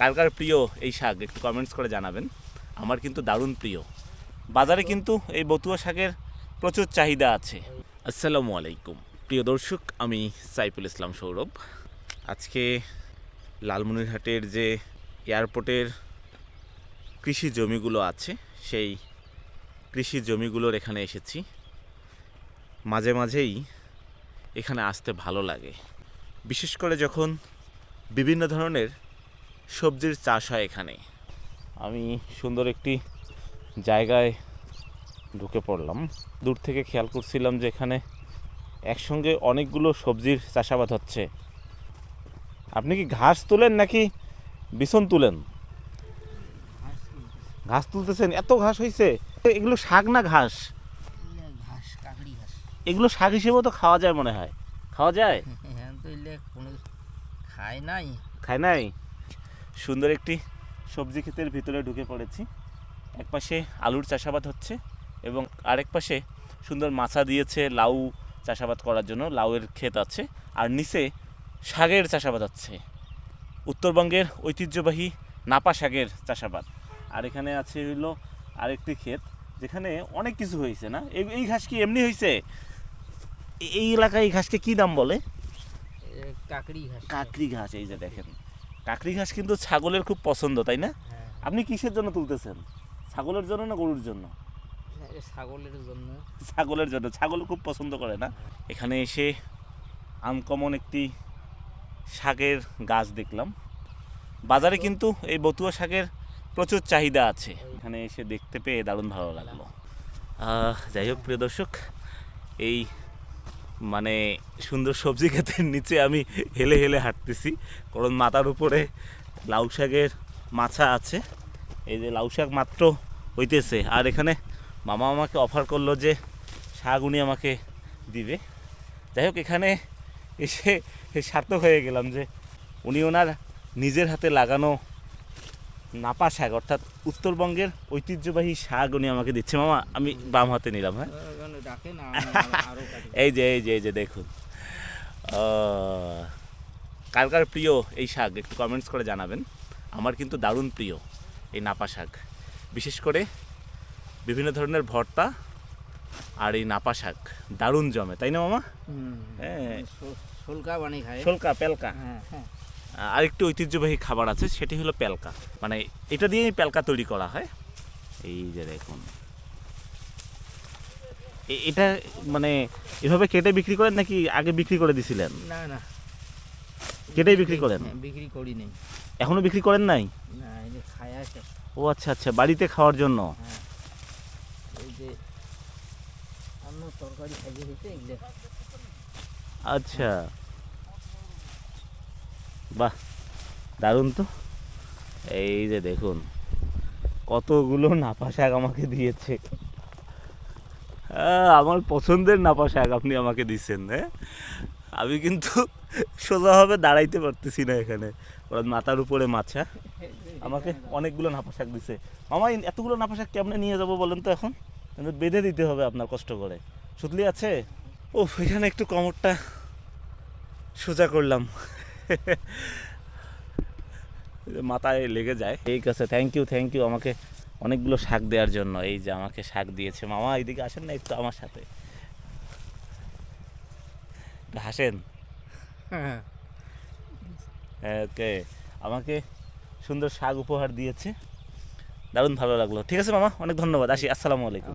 কার কার প্রিয় এই শাক, একটু কমেন্টস করে জানাবেন। আমার কিন্তু দারুণ প্রিয়। বাজারে কিন্তু এই বতুয়া শাকের প্রচুর চাহিদা আছে। আসসালামু আলাইকুম। প্রিয় দর্শক, আমি সাইফুল ইসলাম সৌরভ। আজকে লালমনিরহাটের যে এয়ারপোর্টের কৃষি জমিগুলো আছে, সেই কৃষি জমিগুলোর এখানে এসেছি। মাঝে মাঝেই এখানে আসতে ভালো লাগে। বিশেষ করে যখন বিভিন্ন ধরনের সবজির চাষ হয় এখানে। আমি সুন্দর একটি জায়গায় ঢুকে পড়লাম। দূর থেকে খেয়াল করছিলাম যে এখানে একসঙ্গে অনেকগুলো সবজির চাষাবাদ হচ্ছে। আপনি কি ঘাস তুলেন নাকি বিছন তুলেন? ঘাস তুলতেছেন? এত ঘাস হয়েছে এগুলো শাক না ঘাস? ঘাস এগুলো শাক হিসেবেও তো খাওয়া যায় মনে হয়। খাওয়া যায়? হ্যাঁ খায় নাই। খায় নাই? সুন্দর একটি সবজি ক্ষেতের ভিতরে ঢুকে পড়েছি। একপাশে আলুর চাষাবাদ হচ্ছে এবং আরেক পাশে সুন্দর মাছা দিয়েছে লাউ চাষাবাদ করার জন্য লাউয়ের ক্ষেত আছে। আর নিচে শাকের চাষাবাদ হচ্ছে। উত্তরবঙ্গের ঐতিহ্যবাহী নাপা শাগের চাষাবাদ। আর এখানে আছে হইল আরেকটি ক্ষেত যেখানে অনেক কিছু হয়েছে না? এই এই ঘাস কি এমনি হয়েছে এই এলাকায় এই ঘাসকে কি দাম বলে? কাকড়ি ঘাস। কাকরি ঘাস এই যে দেখেন। কাকরি ঘাস কিন্তু ছাগলের খুব পছন্দ তাই না? হ্যাঁ। আপনি কিসের জন্য তুলতেছেন? ছাগলের জন্য না গরুর জন্য? ছাগলের জন্য। ছাগলের জন্য। ছাগল খুব পছন্দ করে না? এখানে এসে আনকমন একটি শাকের গাছ দেখলাম। বাজারে কিন্তু এই বতুয়া শাকের প্রচুর চাহিদা আছে। এখানে এসে দেখতে পেয়ে দারুণ ভালো লাগল। যাই হোক প্রিয় দর্শক এই মানে সুন্দর সবজি ক্ষেতের নিচে আমি হেলে হেলে হাঁটতেছি। কারণ মাথার উপরে লাউ শাকের মাছা আছে। এই যে লাউ শাক মাত্র হইতেছে। আর এখানে মামা আমাকে অফার করল যে শাক উনি আমাকে দিবে। যাই হোক, এখানে এসে সার্থক হয়ে গেলাম যে উনি ওনার নিজের হাতে লাগানো নাপা শাক অর্থাৎ উত্তরবঙ্গের ঐতিহ্যবাহী শাক উনি আমাকে দিচ্ছে। মামা আমি বাম হাতে নিলাম হ্যাঁ? এই যে এই যে এই যে দেখুন। কার কার প্রিয় এই শাক একটু কমেন্টস করে জানাবেন। আমার কিন্তু দারুণ প্রিয় এই নাপা শাক। বিশেষ করে বিভিন্ন ধরনের ভর্তা আর এই নাপা শাক দারুণ জমে তাই না মামা? হ্যাঁ। সোলকা বানিয়ে খায়। শোলকা পেলকা। হ্যাঁ হ্যাঁ। আরেকটি ঐতিহ্যবাহী খাবার আছে সেটি হলো প্যালকা। মানে এটা দিয়েই প্যালকা তৈরি করা হয়। এই যে দেখুন। এটা মানে এভাবে কেটে বিক্রি করেন নাকি আগে বিক্রি করে দিছিলেন? না না। কেটেই বিক্রি করেন? হ্যাঁ, বিক্রি করি নেই। এখনও বিক্রি করেন নাই? না খায় আছে। ও আচ্ছা আচ্ছা বাড়িতে খাওয়ার জন্য? হ্যাঁ। এই যে অন্য তরকারি খাইয়ে আচ্ছা। বাহ, দারুণ তো। এই যে দেখুন, কতগুলো নাপা শাক আমাকে দিয়েছে। আমার পছন্দের নাপা শাক আপনি আমাকে দিচ্ছেন হ্যাঁ? আমি কিন্তু সোজাভাবে দাঁড়াইতে পারতেছি না এখানে। ওরা মাথার উপরে মাছা। আমাকে অনেকগুলো নাপা শাক দিছে। মামা এতগুলো নাপা শাক কেমনে নিয়ে যাব বলেন তো এখন? বেঁধে দিতে হবে আপনার কষ্ট করে। সুতলি আছে? ও এখানে একটু কমরটা সোজা করলাম। মাথায় লেগে যায়। ঠিক আছে থ্যাংক ইউ থ্যাংক ইউ আমাকে অনেকগুলো শাক দেওয়ার জন্য। এই যে আমাকে শাক দিয়েছে। মামা এইদিকে আসেন না একটু আমার সাথে। হাসেন। হ্যাঁ। ওকে, আমাকে সুন্দর শাক উপহার দিয়েছে। দারুণ ভালো লাগল। ঠিক আছে মামা, অনেক ধন্যবাদ। আসি, আসসালামু আলাইকুম।